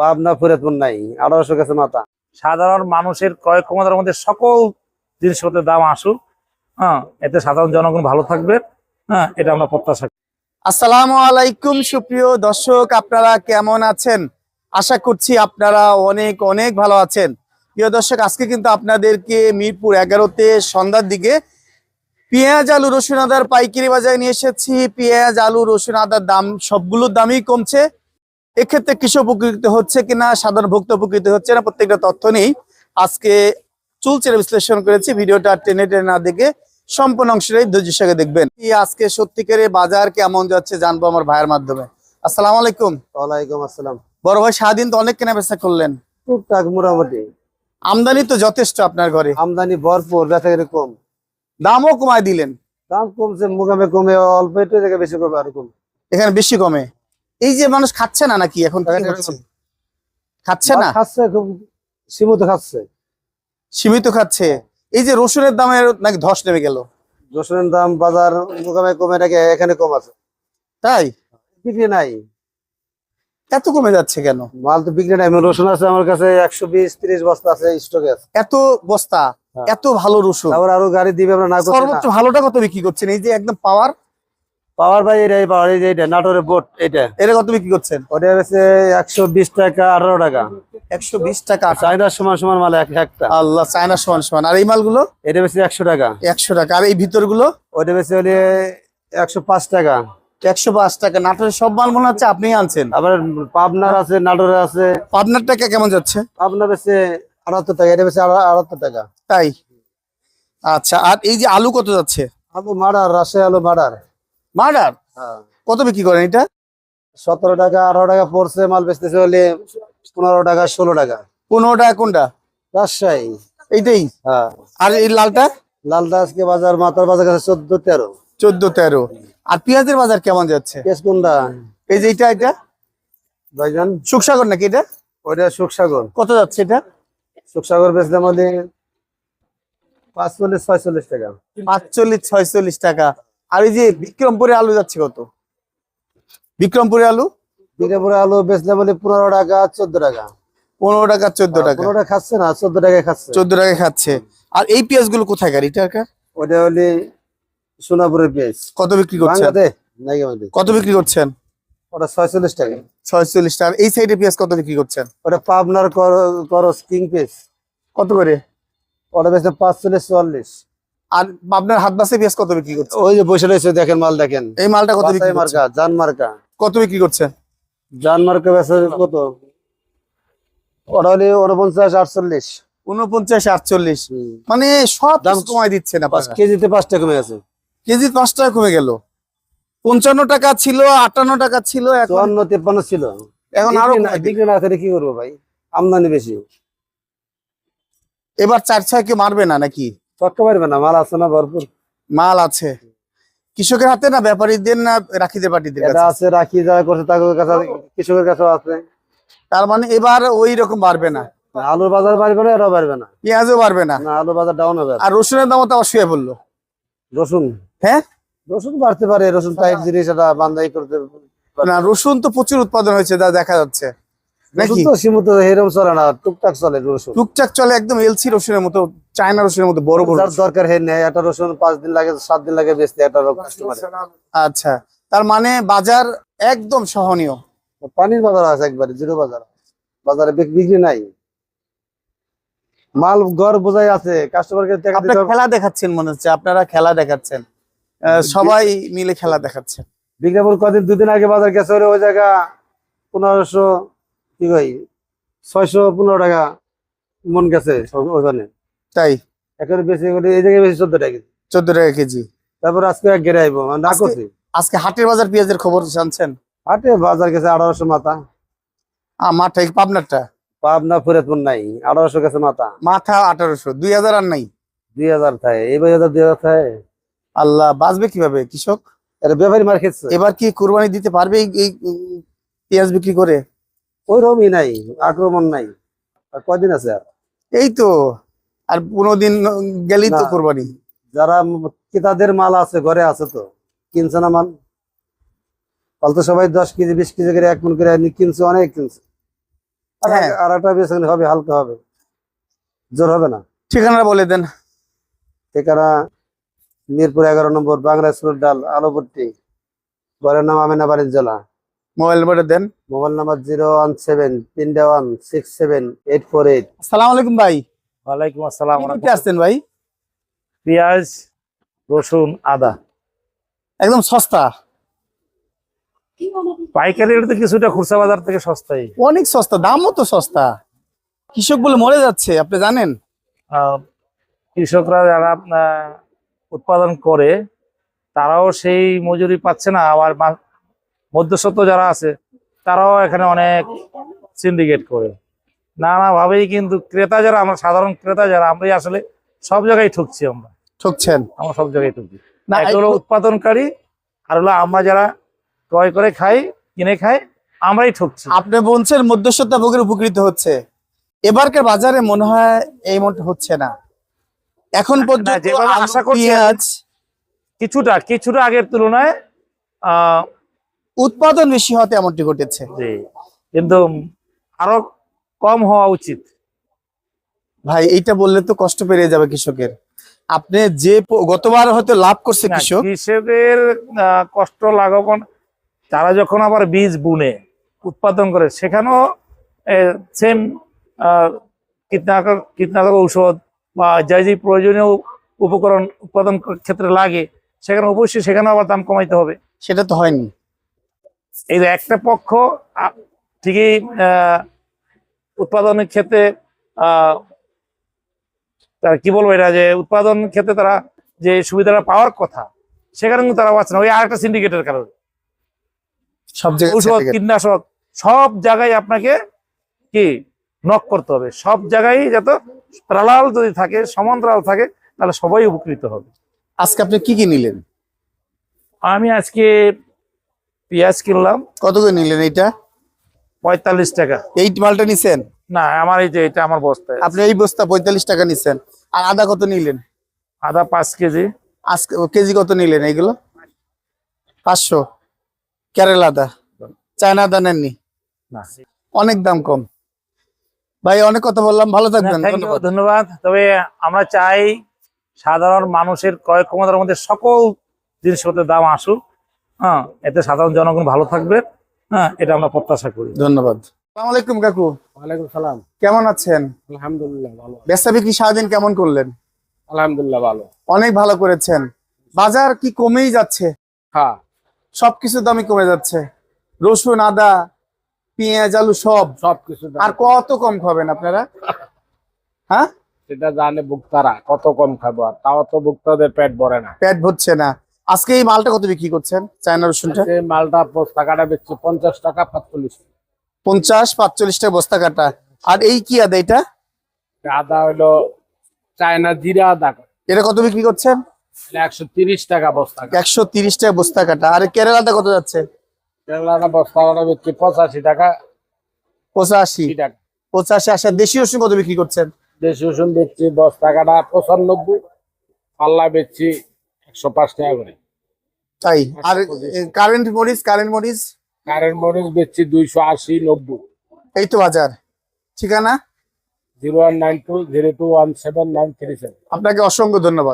পাবনা ফরিদপুর নাই আঠারোশো গেছে মাথা। সাধারণ মানুষের ক্রয় ক্ষমতার মধ্যে সকল জিনিসপত্রের দাম আসুক হ্যাঁ এতে সাধারণ জনগণ ভালো থাকবে হ্যাঁ এটা আমরা প্রত্যাশা করি। আসসালামু আলাইকুম সুপ্রিয় দর্শক আপনারা কেমন আছেন? আশা করছি আপনারা অনেক অনেক ভালো আছেন। প্রিয় দর্শক আজকে কিন্তু আপনাদেরকে মিরপুর এগারোতে সন্ধ্যার দিকে পেঁয়াজ আলু রসুন আদার পাইকারি বাজারে নিয়ে এসেছি। পেঁয়াজ আলু রসুন আদার দাম সবগুলোর দামই কমছে। এক্ষেত্রে কৃষক উপকৃত হচ্ছে কিনা সাধারণ ভোক্তা উপকৃত হচ্ছে না প্রত্যেকটা তথ্য নেই আজকে চুলচের বিশ্লেষণ করেছি। ভিডিওটা টেনে টেনে না দেখে সম্পূর্ণ অংশটাই ধৈর্যের সঙ্গে দেখবেন। আজকে সত্যিকারের বাজার কেমন যাচ্ছে জানব আমার ভাইয়ের মাধ্যমে। আসসালামু আলাইকুম। ওয়ালাইকুম আসসালাম। বড় ভাই সারাদিন তো অনেক কেনা বেচা করলেন। টুকটাক মোটামুটি। আমদানি তো যথেষ্ট আপনার ঘরে। আমদানি ভরপুর কিনে কম। দামও কমায় দিলেন। দাম কমছে মুগামে কমে অল্প একটু জায়গায় বেশি কমে আর কম। এখানে বেশি কমে। এই যে মানুষ খাচ্ছে না নাকি এখন খাচ্ছে না। খাচ্ছে খুব সীমিত খাচ্ছে। সীমিত খাচ্ছে। এই যে রসুনের দামের নাকি ধস নেমে গেল? রসুনের দাম বাজার মুগামে কমে নাকি এখানে কম আছে। তাই? বিক্রি নাই। এত কমে যাচ্ছে কেন? মাল তো বিক্রি নাই। রসুন আছে আমার কাছে একশো বিশ ত্রিশ বস্তা আছে স্টকে আছে। এত বস্তা হ্যাঁ। এত ভালো রসুন। তারপর আরও গাড়ি দিবে আমরা না সর্বোচ্চ ভালোটা কত বিক্রি করছেন? এই যে একদম পাওয়ার পাওয়ার ভাই এটাই পাওয়ার এই যে এটা নাটোরের বোট এটা। এটা কত বিক্রি করছেন? ওটা হচ্ছে একশো বিশ টাকা আঠারো টাকা। একশো বিশ টাকা চাহিদার সমান সমান মাল এক একটা। আল্লাহ চায়না সমান সমান। আর এই মালগুলো? এটা বেশি একশো টাকা। একশো টাকা। আর এই ভিতরগুলো? ওটা বেশি হলে একশো পাঁচ টাকা। একশো পাঁচ টাকা। নাটোরের সব মাল মনে হচ্ছে আপনি আনছেন? আবার পাবনার আছে নাটোরের আছে। পাবনার টাকা কেমন যাচ্ছে? পাবনা বেশি আটাত্তর টাকা এটা বেশি আটাত্তর টাকা। তাই? আচ্ছা আর এই যে আলু কত যাচ্ছে? আলু মার্ডার রাজশাহী আলু মার্ডার মার্ডার? কত বিক্রি করেন এটা? সতেরো টাকা আঠারো টাকা পড়ছে মাল বেচতেছে হলে পনেরো টাকা ষোলো টাকা। পনেরো টাকা কোনটা? রাজশাহী। এইটাই? হ্যাঁ। আর এই লালটা? লালদা আজকে বাজার মাথার বাজার কাছে চোদ্দ তেরো। চোদ্দ তেরো। আর পেঁয়াজের বাজার কেমন যাচ্ছে? কেস কোনটা এই যে এটা এটা ভাইজান। সুখসাগর নাকি এটা? ওইটা সুখসাগর। কত যাচ্ছে এটা? সুখসাগর বেচলাম হলে পাঁচচল্লিশ ছয়চল্লিশ টাকা। পাঁচচল্লিশ ছয়চল্লিশ টাকা। আর এই যে বিক্রমপুরে আলু যাচ্ছে কত? বিক্রমপুরে আলু? বিরাপুরে আলু বেচলাম হলে পনেরো টাকা চোদ্দ টাকা। পনেরো টাকা চোদ্দ টাকা। পনেরো খাচ্ছে না চোদ্দ টাকায় খাচ্ছে। চোদ্দ টাকা খাচ্ছে। আর এই পেঁয়াজগুলো কোথায় গাড়ি টাকা ওটা হলে সোনাপুরের পেঁয়াজ। কত বিক্রি করছেন? আমাদের? কত বিক্রি করছেন? ওটা ছয়চল্লিশ টাকা। ছয়চল্লিশ টাকা। এই সাইডে পেঁয়াজ কত বিক্রি করছেন? ওটা পাবনার করস কিং কত করে? ওটা পাঁচচল্লিশ চুয়াল্লিশ। আর আপনার হাত বাসে পেঁয়াজ কত বিক্রি করছেন ওই যে বসে রয়েছে দেখেন মাল দেখেন। এই মালটা কত বিক্রি মার্কা জান মার্কা। কত বিক্রি করছেন জান মার্কা বেচা কত? ওটা হলে উনপঞ্চাশ আটচল্লিশ। উনপঞ্চাশ আটচল্লিশ। মানে সব দাম দিচ্ছেন পাঁচ আপনারা। কেজিতে পাঁচ টাকা কমে আছে কেজি পাঁচ টাকা কমে গেল। পঞ্চান্ন টাকা ছিল আটান্ন টাকা ছিল এখন চুয়ান্ন তেপ্পান্ন ছিল। এখন আরও না- বিক্রি না করে কি করব ভাই? আমদানি বেশি। এবার চার ছয় কে মারবে না নাকি? চটকা পারবে না? মাল আছে না ভরপুর? মাল আছে। কৃষকের হাতে না ব্যাপারীদের না রাখিদের পার্টিদের এটা আছে রাখি যারা করছে তাদের কাছে কৃষকের কাছেও আছে। তার মানে এবার ওই রকম বাড়বে না? আলুর বাজার বাড়বে না এরাও বাড়বে না। পেঁয়াজও বাড়বে না? না আলুর বাজার ডাউন হবে। আর রসুনের দামও তো আবার শুয়ে পড়ল। রসুন? হ্যাঁ? রসুন বাড়তে পারে রসুন টাইট জিনিস এটা বান্ধাই করতে না রসুন তো প্রচুর উৎপাদন হয়েছে যা দেখা যাচ্ছে। নাকি? সীমিত এরকম চলে না টুকটাক চলে রসুন টুকটাক চলে একদম এলসি রসুনের মতো চায়না রসুনের মতো বড় বড় দরকার রসুন পাঁচ দিন লাগে সাত দিন লাগে বেচতে আচ্ছা তার মানে বাজার একদম সহনীয়। পানির বাজার আছে একবারে জিরো বাজার। বাজারে বিক- বিক্রি নাই। মাল ঘর বোঝাই আছে কাস্টমারকে টাকা দিতে খেলা দেখাচ্ছেন মনে হচ্ছে আপনারা খেলা দেখাচ্ছেন। আহ, সবাই মিলে খেলা দেখাচ্ছেন। বিজ্ঞাপন কদিন দুদিন আগে বাজার গেছে ওই জায়গা পনেরোশো কি ভাই ছয়শো পনেরো টাকা মন গেছে ওখানে তাই? এখন বেশি করে এই জায়গায় বেশি চোদ্দ টাকা কেজি। চোদ্দ টাকা কেজি। তারপর আজকে এক গেড়ে আইবো না করছি। আজকে হাটের বাজার পেঁয়াজের খবর জানছেন? হাটে বাজার গেছে আঠারোশো মাথা। মাঠে পাবনারটা? পাবনা ফরিদপুর নাই আঠারোশো গেছে মাথা। মাথা আঠারোশো দুই হাজার আর নাই? দুই হাজার থাকে এই হাজার দুই হাজার থাকে আল্লাহ বাঁচবে কীভাবে কৃষক? ব্যাপারী মার খেচ্ছে এবার কি কুরবানি দিতে পারবে এই, পেঁয়াজ বিক্রি করে? ওই রকমই নাই আক্রমণ নাই। আর কয়দিন আছে আর? এই তো আর পনেরো দিন গেলেই তো। কোরবানি। যারা ক্রেতাদের মাল আছে ঘরে আছে তো কিনছে না মাল? ফল তো সবাই দশ কেজি বিশ কেজি করে এক মন করে কিনছে অনেক কিনছে। আর হ্যাঁ। আর একটা বেসন হবে হালকা হবে। জোর হবে না? ঠিকানা বলে দেন। ঠিকানা মিরপুর এগারো নম্বর বাংলা স্কুল ডাল আলোপট্টি ঘরের নাম আমিনা বাণিজ্যলা মোবাইল নাম্বারটা দেন। Mobile number zero one seven তিনটে one six seven eight four eight. আসসালামু আলাইকুম ভাই। ওয়ালাইকুম আসসালাম আসছেন ভাই? পেঁয়াজ রসুন আদা। একদম সস্তা। পাইকারি রেটে কিছুটা খুচরা বাজার থেকে সস্তাই। অনেক সস্তা দামও তো সস্তা। কৃষক বলে মরে যাচ্ছে আপনি জানেন? আহ, কৃষকরা যারা উৎপাদন করে তারাও সেই মজুরি পাচ্ছে না আবার মধ্যস্বত্ব যারা আছে তারাও এখানে অনেক সিন্ডিকেট করে। নানাভাবেই কিন্তু ক্রেতা যারা আমরা সাধারণ ক্রেতা যারা আমরাই আসলে সব জায়গায় ঠকছি আমরা। ঠকছেন? আমরা সব জায়গায় ঠকছি। হলো উৎপাদনকারী আর হলো আমরা যারা ক্রয় করে খাই কিনে খাই আমরাই ঠকছি। আপনি বলছেন মধ্যস্থতা ভোগের উপকৃত হচ্ছে। এবারকার বাজারে মনে হয় এই মনটা হচ্ছে না। এখন পর্যন্ত আশা করছি কিছুটা কিছুটা আগের তুলনায় আহ উৎপাদন বেশি হতে এমনটি ঘটেছে। কিন্তু আরও কম হওয়া উচিত। ভাই এইটা বললে তো কষ্ট পেরিয়ে যাবে কৃষকের। আপনি যে গতবার হয়তো লাভ করছে কৃষক। কৃষকের কষ্ট লাঘবন তারা যখন আবার বীজ বুনে উৎপাদন করে সেখানেও সেম কীটনাশক কীটনাশক ঔষধ বা যা যে প্রয়োজনীয় উপকরণ উৎপাদন ক্ষেত্রে লাগে সেখানে অবশ্যই সেখানে আবার দাম কমাইতে হবে। সেটা তো হয়নি। এই যে একটা পক্ষ ঠিকই উৎপাদনের ক্ষেত্রে আহ, তার কি বলব এটা যে উৎপাদন ক্ষেত্রে তারা যে সুবিধাটা পাওয়ার কথা সেখানে কিন্তু তারা পাচ্ছে না। ওই আরেকটা সিন্ডিকেটের কারণে। সব ঔষধ কীটনাশক সব জায়গায় আপনাকে কি নক করতে হবে। সব জায়গায় যত প্রালাল যদি থাকে সমান্তরাল থাকে তাহলে সবাই উপকৃত হবে। আজকে আপনি কি কি নিলেন? আমি আজকে পেঁয়াজ কিনলাম। কত করে নিলেন এইটা? পঁয়তাল্লিশ টাকা। এই মালটা নিছেন? না আমার এই যে এটা আমার বস্তা। আপনি এই বস্তা পঁয়তাল্লিশ টাকা নিছেন। আর আদা কত নিলেন? আদা পাঁচ কেজি। আজকে কেজি কত নিলেন এইগুলো? পাঁচশো। কেরালা আদা। চায়না আদা নেননি? না। অনেক দাম কম। ভাই অনেক কথা বললাম। ভালো থাকবেন। ধন্যবাদ। ধন্যবাদ। তবে আমরা চাই সাধারণ মানুষের ক্রয় ক্ষমতার মধ্যে সকল জিনিসপত্রের দাম আসুক। হ্যাঁ এতে সাধারণ জনগণ ভালো থাকবে। হ্যাঁ এটা আমরা প্রত্যাশা করি। ধন্যবাদ। আলাইকুম কাকু। ওয়ালাইকুম সালাম। কেমন আছেন? আলহামদুলিল্লাহ ভালো বেচা বিক্রি সারাদিন কেমন করলেন? আলহামদুলিল্লাহ ভালো। অনেক ভালো করেছেন। বাজার কি কমেই যাচ্ছে? হ্যাঁ। সবকিছুর দামই কমে যাচ্ছে। রসুন আদা পেঁয়াজ আলু সব। সবকিছু আর কত কম খাবেন আপনারা? হ্যাঁ? সেটা জানে ভুক্তারা কত কম খাব আর তাও তো ভুক্তাদের পেট ভরে না। পেট ভরছে না। আজকে এই মালটা কত বিক্রি করছেন? চায়না রসুনটা? সেই মালটা বস্তা কাটা বেচছে পঞ্চাশ টাকা পাঁচচল্লিশ। পঞ্চাশ পাঁচচল্লিশ টাকা বস্তা কাটা। আর এই কি আদা এটা? আদা হইল চায়না জিরা আদা। এটা কত বিক্রি করছেন? একশো তিরিশ টাকা বস্তা একশো তিরিশ টাকা বস্তা কাটা। আর কেরালাটা কত যাচ্ছে? কেরালাটা বস্তা কাটা বেচছে পঁচাশি টাকা। পঁচাশি। টাকা। পঁচাশি আশি। দেশি রসুন কত বিক্রি করছেন? দেশি রসুন বেচছি বস্তা কাটা পঁচানব্বই। পাল্লা বেচছি একশো পাঁচ টাকা করে। তাই? আর কারেন্ট মরিচ কারেন্ট মরিচ? কারেন্ট মরিচ বেচছি দুইশো আশি নব্বই। এই তো বাজার। ঠিকানা? Zero one nine two zero two one seven nine three seven. আপনাকে অসংখ্য ধন্যবাদ।